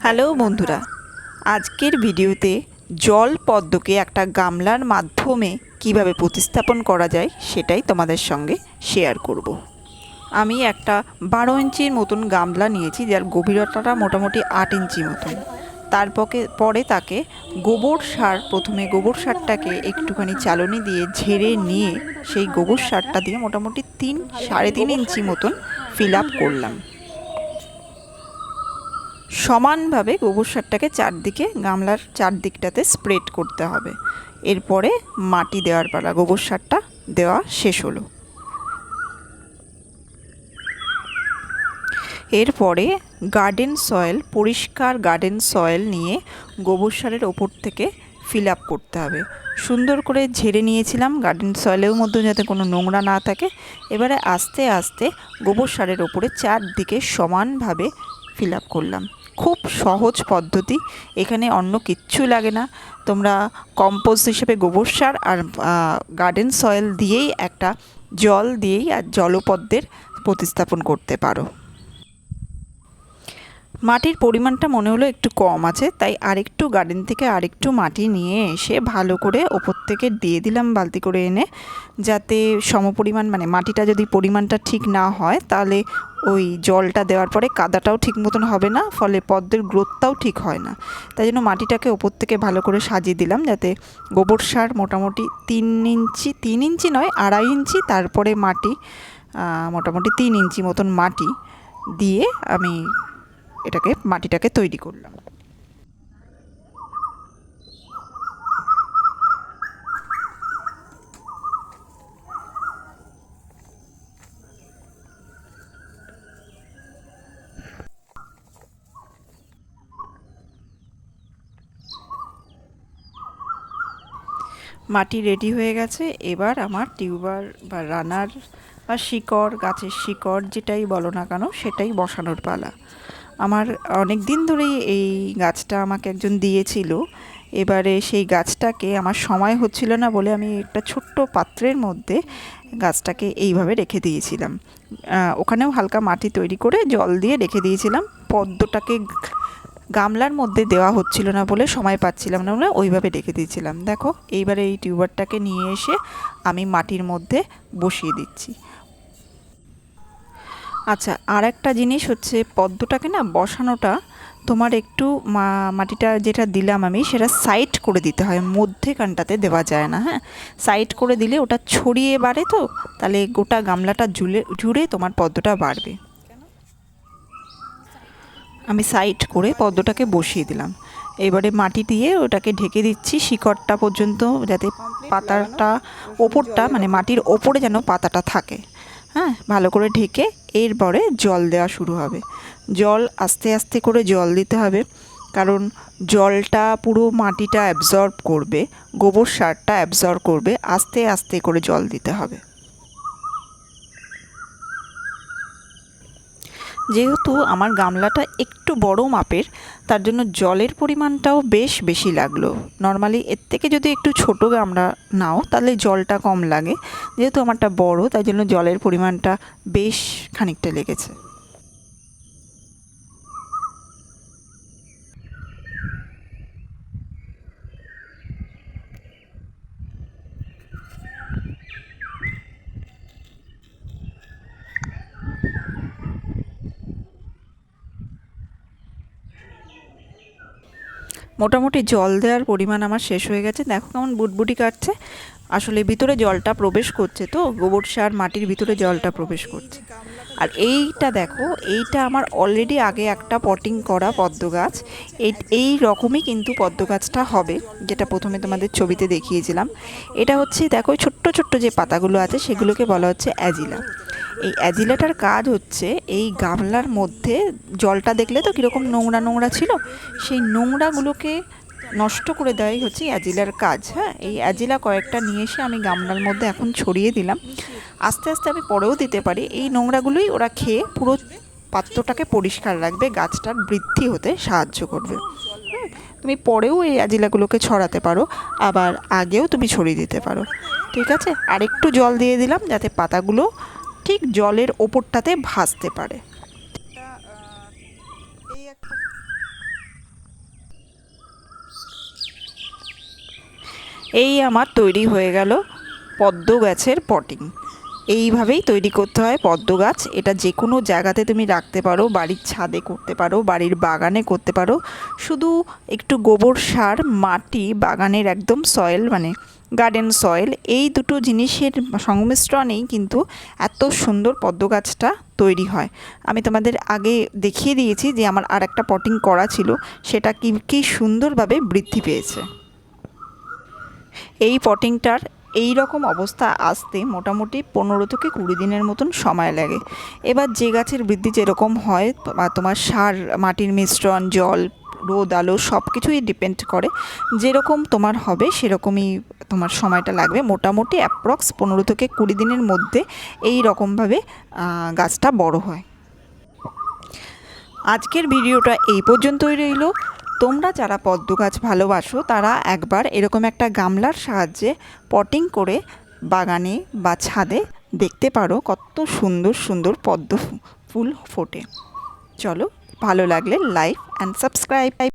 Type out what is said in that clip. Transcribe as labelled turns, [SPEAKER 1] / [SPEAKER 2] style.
[SPEAKER 1] Hello বন্ধুরা, আজকের ভিডিওতে জল পদ্মকে একটা গামলার মাধ্যমে কীভাবে প্রতিস্থাপন করা যায় সেটাই তোমাদের সঙ্গে শেয়ার করব। আমি একটা বারো ইঞ্চির মতন গামলা নিয়েছি, যার গভীরতাটা মোটামুটি আট ইঞ্চি মতন তারপরে পরে তাকে গোবর সার, প্রথমে গোবর সারটাকে একটুখানি চালনি দিয়ে ঝেড়ে নিয়ে সেই গোবর সারটা দিয়ে মোটামুটি তিন, সাড়ে তিন ইঞ্চি মতন ফিল আপ করলাম সমানভাবে গোবর সারটাকে চারদিকে, গামলার চারদিকটাতে স্প্রেড করতে হবে। এরপরে মাটি দেওয়ার পালা, গোবর সারটা দেওয়া শেষ হলো। এরপরে গার্ডেন সয়েল পরিষ্কার গার্ডেন সয়েল নিয়ে গোবর সারের ওপর থেকে ফিল আপ করতে হবে। সুন্দর করে ঝেড়ে নিয়েছিলাম গার্ডেন সয়েলের মধ্যে যাতে কোনো নোংরা না থাকে। এবারে আস্তে আস্তে গোবর সারের ওপরে চারদিকে সমানভাবে ফিল আপ করলাম। খুব সহজ পদ্ধতি। এখানে অন্য কিচ্ছু লাগে না। তোমরা কম্পোস্ট হিসেবে গোবর সার আর গার্ডেন সয়েল দিয়েই একটা জল দিয়েই আর জলপদ্মের প্রতিস্থাপন করতে পারো। মাটির পরিমাণটা মনে হলো একটু কম আছে, তাই আরেকটু গার্ডেন থেকে আরেকটু মাটি নিয়ে এসে ভালো করে ওপর থেকে দিয়ে দিলাম বালতি করে এনে, যাতে সমপরিমাণ মানে মাটিটা যদি পরিমাণটা ঠিক না হয়, তাহলে ওই জলটা দেওয়ার পরে কাদাটাও ঠিক মতন হবে না, ফলে পদ্মের গ্রোথটাও ঠিক হয় না। তাই জন্য মাটিটাকে ওপর থেকে ভালো করে সাজিয়ে দিলাম, যাতে গোবর সার মোটামুটি তিন ইঞ্চি তিন ইঞ্চি নয়, আড়াই ইঞ্চি, তারপরে মাটি মোটামুটি তিন ইঞ্চি মতন মাটি দিয়ে আমি এটাকে, মাটিটাকে তৈরি করলাম। মাটি রেডি হয়ে গেছে। এবার আমার টিউবার বা রানার বা শিকড়, গাছের শিকড়, যেটাই বলো না কেন, সেটাই বসানোর পালা। আমার অনেক দিন ধরেই এই গাছটা আমাকে একজন দিয়েছিল। এবারে সেই গাছটাকে আমার সময় হচ্ছিল না বলে আমি একটা ছোট্ট পাত্রের মধ্যে গাছটাকে এইভাবে রেখে দিয়েছিলাম। ওখানেও হালকা মাটি তৈরি করে জল দিয়ে রেখে দিয়েছিলাম। পদ্মটাকে গামলার মধ্যে দেওয়া হচ্ছিল না বলে সময় পাচ্ছিলাম না বলে ওইভাবে রেখে দিয়েছিলাম। দেখো, এইবারে এই টিউবারটাকে নিয়ে এসে আমি মাটির মধ্যে বসিয়ে দিচ্ছি। আচ্ছা আর একটা জিনিস হচ্ছে পদ্মটাকে না বসানোটা তোমার একটু মাটিটা যেটা দিলাম আমি সেটা সাইড করে দিতে হয়, মধ্যেখানটাতে দেওয়া যায় না হ্যাঁ? সাইড করে দিলে ওটা ছড়িয়ে বাড়ে তো, তাহলে গোটা গামলাটা জুড়ে জুড়ে তোমার পদ্মটা বাড়বে। আমি সাইড করে পদ্মটাকে বসিয়ে দিলাম। এবারে মাটি দিয়ে ওটাকে ঢেকে দিচ্ছি, শিকড়টা পর্যন্ত যাতে পাতাটা ওপরটা মানে মাটির ওপরে যেন পাতাটা থাকে। হ্যাঁ ভালো করে ঢেকে এরপরে জল দেওয়া শুরু হবে। জল আস্তে আস্তে করে জল দিতে হবে, কারণ জলটা পুরো মাটিটা অ্যাবজর্ব করবে, গোবর সারটা অ্যাবজর্ব করবে, আস্তে আস্তে করে জল দিতে হবে। যেহেতু আমার গামলাটা একটু বড় মাপের, তার জন্য জলের পরিমাণটাও বেশ বেশি লাগল। নর্মালি এর থেকে যদি একটু ছোট গামলা নাও, তাহলে জলটা কম লাগে। যেহেতু আমারটা বড়, তাই জন্য জলের পরিমাণটা বেশ খানিকটা লেগেছে। মোটামুটি জল দেওয়ার পরিমাণ আমার শেষ হয়ে গেছে। দেখো কেমন বুটবুটি কাটছে। আসলে ভিতরে জলটা প্রবেশ করছে তো, গোবর সার, মাটির ভিতরে জলটা প্রবেশ করছে। আর এইটা দেখো, এইটা আমার অলরেডি আগে একটা পটিং করা পদ্ম গাছ। এই এই রকমই কিন্তু পদ্ম গাছটা হবে, যেটা প্রথমে তোমাদের ছবিতে দেখিয়েছিলাম। এটা হচ্ছে, দেখো ছোট্ট ছোট্ট যে পাতাগুলো আছে, সেগুলোকে বলা হচ্ছে অ্যাজিলা। এই অ্যাজিলাটার কাজ হচ্ছে এই গামলার মধ্যে জলটা দেখলে তো কীরকম নোংরা নোংরা ছিল, সেই নোংরাগুলোকে নষ্ট করে দেওয়াই হচ্ছে অ্যাজিলার কাজ। হ্যাঁ এই অ্যাজিলা কয়েকটা নিয়ে এসে আমি গামলার মধ্যে এখন ছড়িয়ে দিলাম। আস্তে আস্তে আমি পরেও দিতে পারি। এই নোংরাগুলোই ওরা খেয়ে পুরো পাত্রটাকে পরিষ্কার রাখবে, গাছটার বৃদ্ধি হতে সাহায্য করবে। তুমি পরেও এই অ্যাজিলাগুলোকে ছড়াতে পারো, আবার আগেও তুমি ছড়িয়ে দিতে পারো। ঠিক আছে? আর একটু জল দিয়ে দিলাম যাতে পাতাগুলো ঠিক জলের ওপরটাতে ভাসতে পারে। এই আমার তৈরি হয়ে গেল পদ্ম গাছের পটিং। এইভাবেই তৈরি করতে হয় পদ্ম গাছ। এটা যে কোনো জায়গাতে তুমি রাখতে পারো, বাড়ির ছাদে করতে পারো, বাড়ির বাগানে করতে পারো। শুধু একটু গোবর সার, মাটি, বাগানের একদম সয়েল মানে গার্ডেন সয়েল এই দুটো জিনিসের সংমিশ্রণেই কিন্তু এত সুন্দর পদ্ম গাছটা তৈরি হয়। আমি তোমাদের আগে দেখিয়ে দিয়েছি যে আমার আর একটা পটিং করা ছিল, সেটা কি, কী সুন্দরভাবে বৃদ্ধি পেয়েছে। এই পটিংটার এই রকম অবস্থা আসতে মোটামুটি পনেরো থেকে কুড়ি দিনের মতন সময় লাগে। এবার যে গাছের বৃদ্ধি যেরকম হয়, বা তোমার সার, মাটির মিশ্রণ, জল রোদ, আলো সব কিছুই ডিপেন্ড করে। যেরকম তোমার হবে, সেরকমই তোমার সময়টা লাগবে। মোটামুটি অ্যাপ্রক্স পনেরো থেকে কুড়ি দিনের মধ্যে এই রকমভাবে গাছটা বড় হয়। আজকের ভিডিওটা এই পর্যন্তই রইল। তোমরা যারা পদ্ম গাছ ভালোবাসো, তারা একবার এরকম একটা গামলার সাহায্যে পটিং করে বাগানে বা ছাদে দেখতে পারো কত সুন্দর সুন্দর পদ্ম ফুল ফোটে। চলো ভালো লাগলে লাইক অ্যান্ড সাবস্ক্রাইব।